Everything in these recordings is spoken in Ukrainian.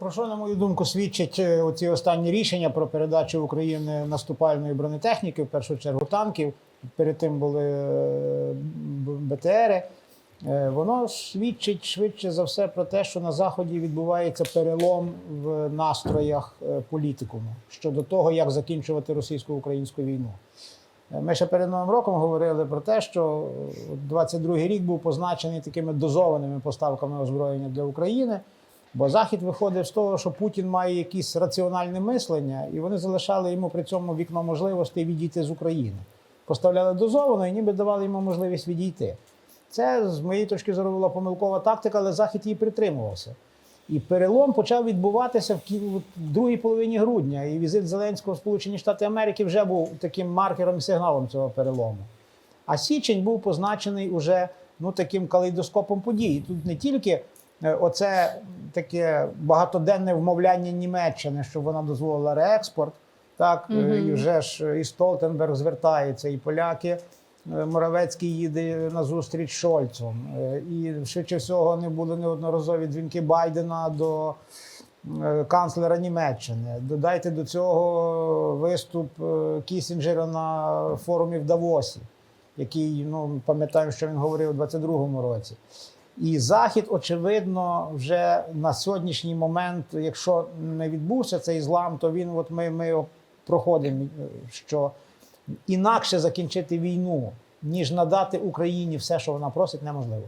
про що, на мою думку, свідчать е, оці останні рішення про передачу України наступальної бронетехніки, в першу чергу танків. Перед тим були е, БТРи. Е, Воно свідчить швидше за все про те, що на Заході відбувається перелом в настроях політикуму щодо того, як закінчувати російсько-українську війну. Ми ще перед Новим роком говорили про те, що 22-й рік був позначений такими дозованими поставками озброєння для України. Бо Захід виходив з того, що Путін має якесь раціональне мислення, і вони залишали йому при цьому вікно можливостей відійти з України. Поставляли дозовано і ніби давали йому можливість відійти. Це, з моєї точки зору, була помилкова тактика, але Захід її притримувався. І перелом почав відбуватися в другій половині грудня. І візит Зеленського в Сполучені Штати Америки вже був таким маркером і сигналом цього перелому. А січень був позначений уже ну, таким калейдоскопом подій. Тут не тільки е, оце таке багатоденне вмовляння Німеччини, щоб вона дозволила реекспорт. Так, е, і вже ж і Столтенберг звертається, і поляки. е, Моравецький їде на зустріч Шольцом. Е, І швидше всього не були неодноразові дзвінки Байдена до канцлера Німеччини. Додайте до цього виступ Кісінджера на форумі в Давосі, який ну пам'ятаємо, що він говорив у 22-му році. І Захід, очевидно, вже на сьогоднішній момент, якщо не відбувся цей злам, то він, от ми, ми проходимо, е, що інакше закінчити війну, ніж надати Україні все, що вона просить, неможливо.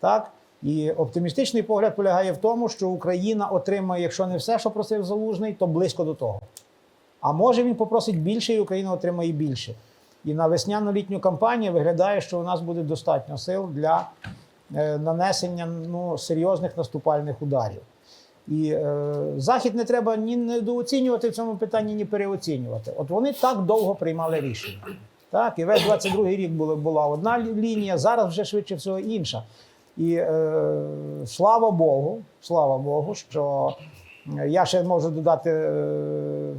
Так? І оптимістичний погляд полягає в тому, що Україна отримає, якщо не все, що просив Залужний, то близько до того. А може він попросить більше, і Україна отримає більше. І на весняно-літню кампанію виглядає, що у нас буде достатньо сил для нанесення ну, серйозних наступальних ударів. І е, Захід не треба ні недооцінювати в цьому питанні, ні переоцінювати. От вони так довго приймали рішення. Так, і весь 22-й рік була, була одна лінія, зараз вже швидше всього інша. І е, слава Богу, слава Богу, що е, я ще можу додати е,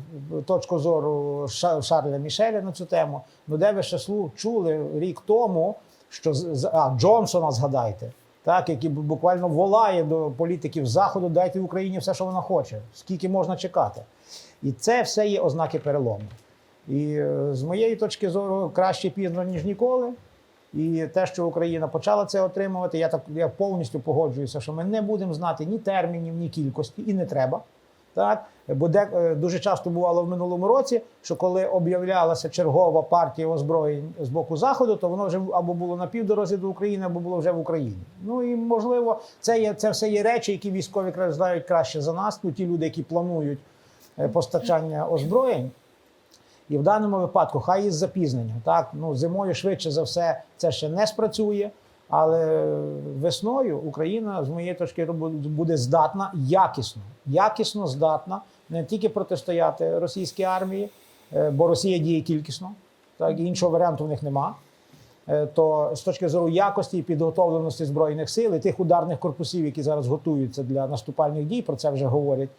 точку зору Шарля Мішеля на цю тему. Ну, де ви ще чули рік тому, що а, Джонсона згадайте, так, який буквально волає до політиків Заходу, дайте Україні все, що вона хоче, скільки можна чекати. І це все є ознаки перелому. І е, з моєї точки зору, краще пізно, ніж ніколи. І те, що Україна почала це отримувати, я так я повністю погоджуюся, що ми не будемо знати ні термінів, ні кількості, і не треба. Так? Бо де, е, дуже часто бувало в минулому році, що коли об'являлася чергова партія озброєнь з боку Заходу, то воно вже або було на півдорозі до України, або було вже в Україні. Ну і можливо, це є це все є речі, які військові знають краще за нас. Ну, ті люди, які планують е, постачання озброєнь. І в даному випадку, хай із запізненням. Так, ну зимою швидше за все це ще не спрацює. Але весною Україна, з моєї точки буде здатна якісно, якісно здатна не тільки протистояти російській армії, е, бо Росія діє кількісно, так іншого варіанту в них нема. Е, То з точки зору якості і підготовленості збройних сил і тих ударних корпусів, які зараз готуються для наступальних дій, про це вже говорять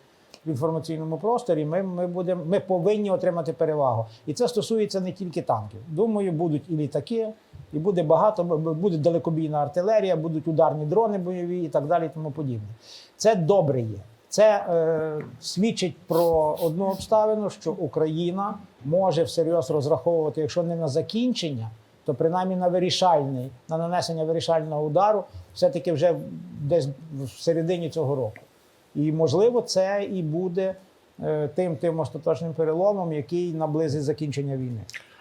в інформаційному просторі. Ми, ми, будемо, ми повинні отримати перевагу. І це стосується не тільки танків. Думаю, будуть і літаки, і буде багато, буде далекобійна артилерія, будуть ударні дрони бойові і так далі, тому подібне. Це добре є. Це е, свідчить про одну обставину, що Україна може всерйоз розраховувати, якщо не на закінчення, то принаймні на вирішальний, на нанесення вирішального удару, все-таки вже десь в середині цього року. І можливо, це і буде е, тим тим остаточним переломом, який наблизить закінчення війни.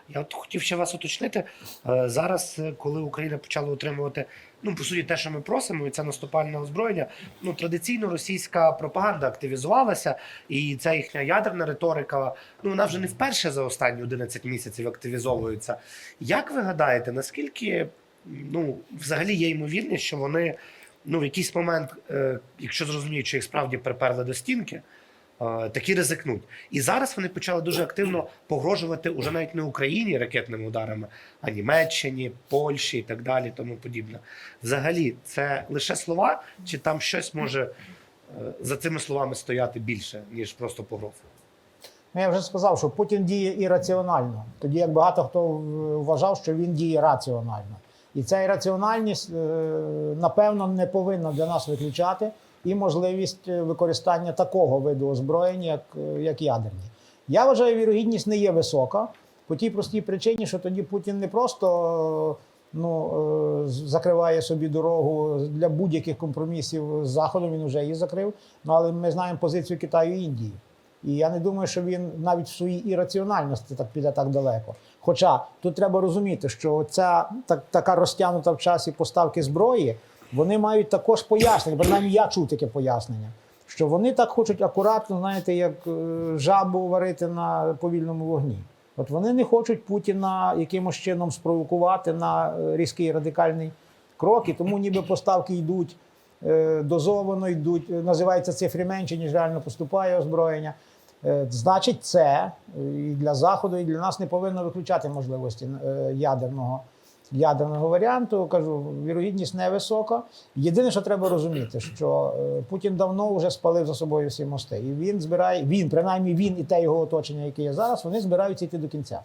Я от хотів ще вас уточнити. Е, Зараз, е, коли Україна почала отримувати, ну по суті, те, що ми просимо, і це наступальне озброєння. Ну традиційно російська пропаганда активізувалася, і ця їхня ядерна риторика, ну вона вже не вперше за останні 11 місяців активізовується. Як ви гадаєте, наскільки ну взагалі є ймовірність, що вони ну в якийсь момент, е, якщо зрозуміють, що їх справді приперли до стінки, такі ризикнуть. І зараз вони почали дуже активно погрожувати уже навіть не Україні ракетними ударами, а Німеччині, Польщі і так далі, тому подібне. Взагалі, це лише слова, чи там щось може е, за цими словами стояти більше, ніж просто погроза? Ну, я вже сказав, що Путін діє ірраціонально, тоді як багато хто вважав, що він діє раціонально. І ця ірраціональність, е, напевно, не повинна для нас виключати і можливість е, використання такого виду озброєння, як, е, як ядерні. Я вважаю, вірогідність не є висока по тій простій причині, що тоді Путін не просто е, ну, закриває собі дорогу для будь-яких компромісів з Заходом, він вже її закрив. Ну, але ми знаємо позицію Китаю і Індії. І я не думаю, що він навіть в своїй ірраціональності так піде так далеко. Хоча тут треба розуміти, що ця так, така розтягнута в часі поставки зброї, вони мають також пояснення, принаймні я чув таке пояснення, що вони так хочуть акуратно, знаєте, як е, жабу варити на повільному вогні. От вони не хочуть Путіна якимось чином спровокувати на е, різкий радикальний крок, і тому ніби поставки йдуть е, дозовано, йдуть, називається цифри менше, ніж реально поступає озброєння. Значить, це і для Заходу, і для нас не повинно виключати можливості ядерного, ядерного варіанту. Кажу, вірогідність невисока. Єдине, що треба розуміти, що е, Путін давно вже спалив за собою всі мости. І він збирає, він, принаймні він і те його оточення, яке є зараз, вони збираються йти до кінця.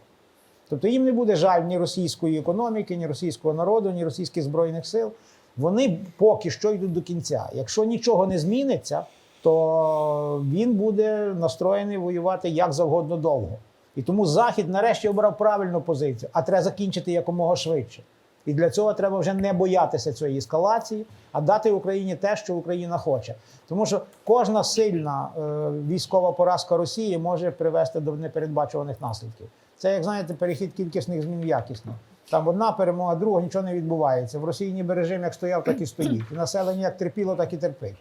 Тобто їм не буде жаль ні російської економіки, ні російського народу, ні російських збройних сил. Вони поки що йдуть до кінця. Якщо нічого не зміниться, то він буде настроєний воювати як завгодно довго. І тому Захід нарешті обрав правильну позицію, а треба закінчити якомога швидше. І для цього треба вже не боятися цієї ескалації, а дати Україні те, що Україна хоче. Тому що кожна сильна е, військова поразка Росії може привести до непередбачуваних наслідків. Це, як знаєте, перехід кількісних змін в якісних. Там одна перемога, друга нічого не відбувається. В Росії ніби режим як стояв, так і стоїть. І населення як терпіло, так і терпить.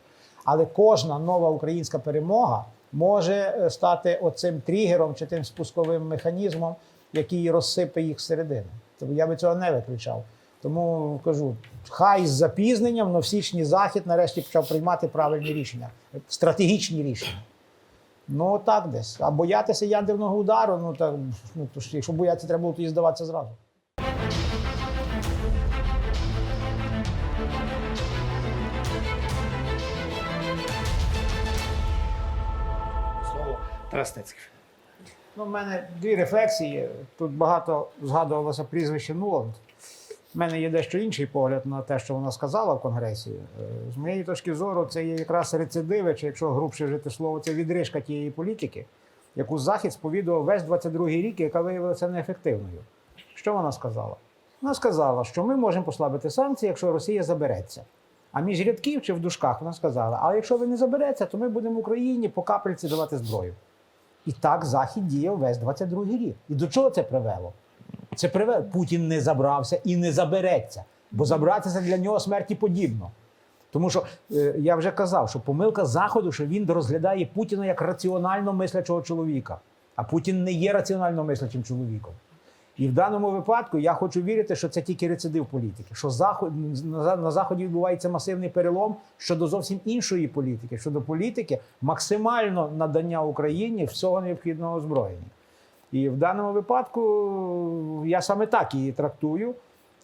Але кожна нова українська перемога може е, стати оцим тригером чи тим спусковим механізмом, який розсипе їх зсередини. Тобто я би цього не виключав. Тому кажу, хай з запізненням, але в січні захід нарешті почав приймати правильні рішення, стратегічні рішення. Ну так десь. А боятися ядерного удару, ну так ну то ж, якщо боятися, треба було тоді здаватися зразу. Слово Ну, в мене дві рефлексії. Тут багато згадувалося прізвище Нуланд. У мене є дещо інший погляд на те, що вона сказала в Конгресі. Е, З моєї точки зору, це є якраз рецидиви, чи якщо грубше вжити слово, це відрижка тієї політики, яку Захід сповідував весь 22-й рік, яка виявилася неефективною. Що вона сказала? Вона сказала, що ми можемо послабити санкції, якщо Росія забереться. А між рядків чи в дужках вона сказала: а якщо ви не забереться, то ми будемо Україні по капельці давати зброю. І так Захід діяв весь 22-й рік. І до чого це привело? Це привело. Путін не забрався і не забереться, бо забратися для нього смерті подібно. Тому що е, я вже казав, що помилка Заходу, що він розглядає Путіна як раціонально мислячого чоловіка. А Путін не є раціонально мислячим чоловіком. І в даному випадку я хочу вірити, що це тільки рецидив політики. Що заход, на, Заході відбувається масивний перелом щодо зовсім іншої політики, щодо політики максимально надання Україні всього необхідного озброєння. І в даному випадку я саме так її трактую.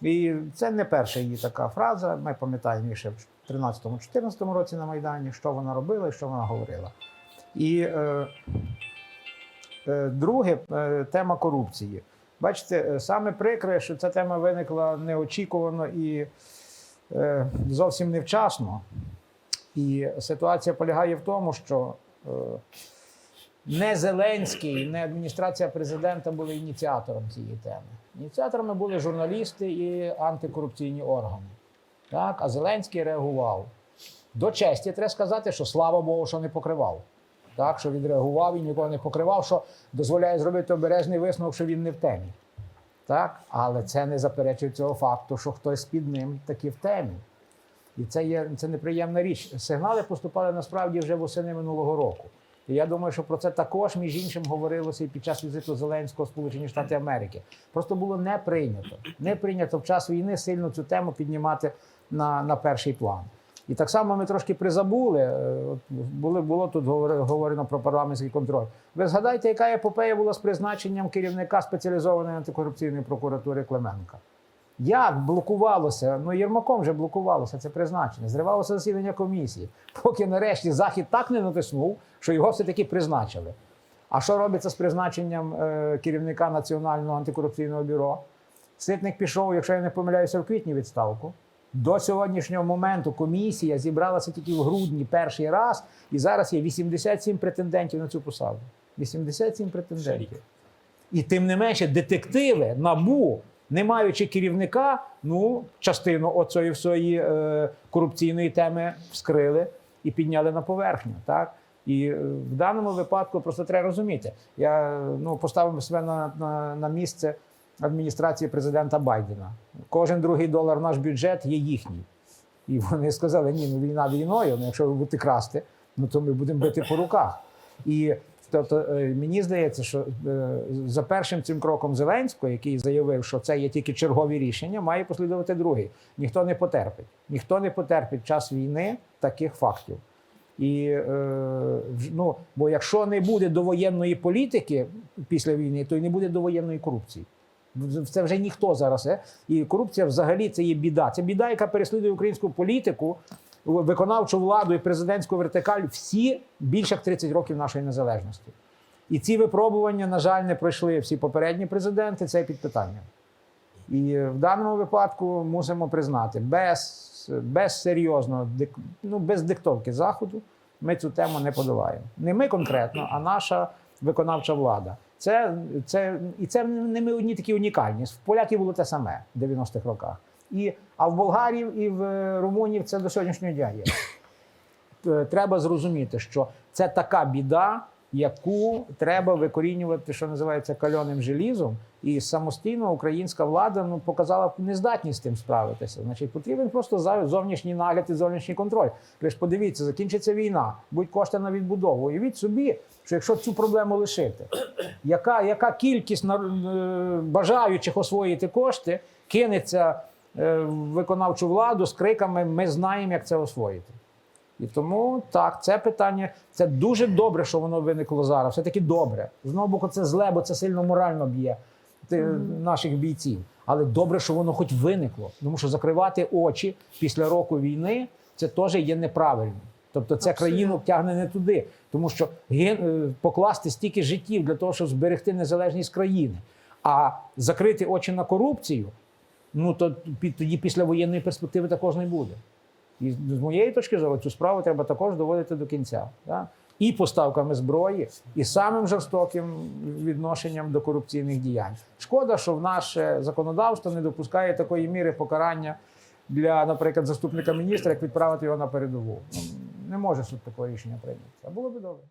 І це не перша її така фраза. Ми пам'ятаємо ще в 13-14 році на Майдані, що вона робила і що вона говорила. І е, е, друге, е, тема корупції. Бачите, е, саме прикре, що ця тема виникла неочікувано і е, зовсім невчасно. І ситуація полягає в тому, що е, не Зеленський, не адміністрація президента були ініціатором цієї теми. Ініціаторами були журналісти і антикорупційні органи. Так? А Зеленський реагував. До честі треба сказати, що слава Богу, що не покривав. Так, що відреагував і нікого не покривав, що дозволяє зробити обережний висновок, що він не в темі. Так? Але це не заперечує цього факту, що хтось під ним таки в темі. І це є це неприємна річ. Сигнали поступали насправді вже восени минулого року. І я думаю, що про це також, між іншим, говорилося і під час візиту Зеленського Сполучені Штати Америки. Просто було не прийнято. Не прийнято в час війни сильно цю тему піднімати на, на перший план. І так само ми трошки призабули. е, От були, було тут говорено про парламентський контроль. Ви згадайте, яка епопея була з призначенням керівника спеціалізованої антикорупційної прокуратури Клименка. Як блокувалося? Ну, Єрмаком вже блокувалося це призначення, зривалося засідання комісії, поки нарешті Захід так не натиснув, що його все-таки призначили. А що робиться з призначенням е, керівника Національного антикорупційного бюро? Ситник пішов, якщо я не помиляюся, в квітні відставку. До сьогоднішнього моменту комісія зібралася тільки в грудні перший раз, і зараз є 87 претендентів на цю посаду. 87 претендентів. І тим не менше, детективи НАБУ, не маючи керівника, ну, частину оцієї всієї е, корупційної теми вскрили і підняли на поверхню. Так? І е, в даному випадку просто треба розуміти. Я ну, поставив себе на, на, на місце адміністрації президента Байдена. Кожен другий долар наш бюджет є їхній. І вони сказали: ні, ну війна війною, ну якщо ви будете красти, ну то ми будемо бити по руках. І тобто е, мені здається, що е, за першим цим кроком Зеленського, який заявив, що це є тільки чергові рішення, має послідувати другий. Ніхто не потерпить. Ніхто не потерпить час війни таких фактів. І е, ну, бо якщо не буде довоєнної політики після війни, то й не буде довоєнної корупції. Це вже ніхто зараз. Е? І корупція взагалі це є біда. Це біда, яка переслідує українську політику, виконавчу владу і президентську вертикаль всі більше як 30 років нашої незалежності. І ці випробування, на жаль, не пройшли всі попередні президенти. Це під питанням. І в даному випадку мусимо признати, без, без серйозного ну, без диктовки заходу ми цю тему не подолаємо. Не ми конкретно, а наша виконавча влада. Це, це, і це не ми одні такі унікальні. В поляків було те саме в 90-х роках. І, а в болгарів і в е, румунів це до сьогоднішнього дня є. Е, Треба зрозуміти, що це така біда, яку треба викорінювати, що називається кальоним желізом. І самостійно українська влада ну, показала нездатність з тим справитися. Значить, потрібен просто зовнішній нагляд і зовнішній контроль. Ви подивіться, закінчиться війна, будуть кошти на відбудову. Уявіть собі, що якщо цю проблему лишити, яка, яка кількість е, бажаючих освоїти кошти кинеться е, в виконавчу владу з криками Ми знаємо, як це освоїти. І тому так, це питання це дуже добре, що воно виникло зараз. Все таки добре. З одного боку, це зле, бо це сильно морально б'є наших бійців. Але добре, що воно хоч виникло. Тому що закривати очі після року війни це теж є неправильно. Тобто це країну тягне не туди, тому що е, покласти стільки життів для того, щоб зберегти незалежність країни, а закрити очі на корупцію, ну то тоді після воєнної перспективи також не буде. І з моєї точки зору, цю справу треба також доводити до кінця. Да? І поставками зброї, і самим жорстоким відношенням до корупційних діянь. Шкода, що в наше законодавство не допускає такої міри покарання для, наприклад, заступника міністра, як відправити його на передову. Ну, Не може суд такого рішення прийняти. А було би добре.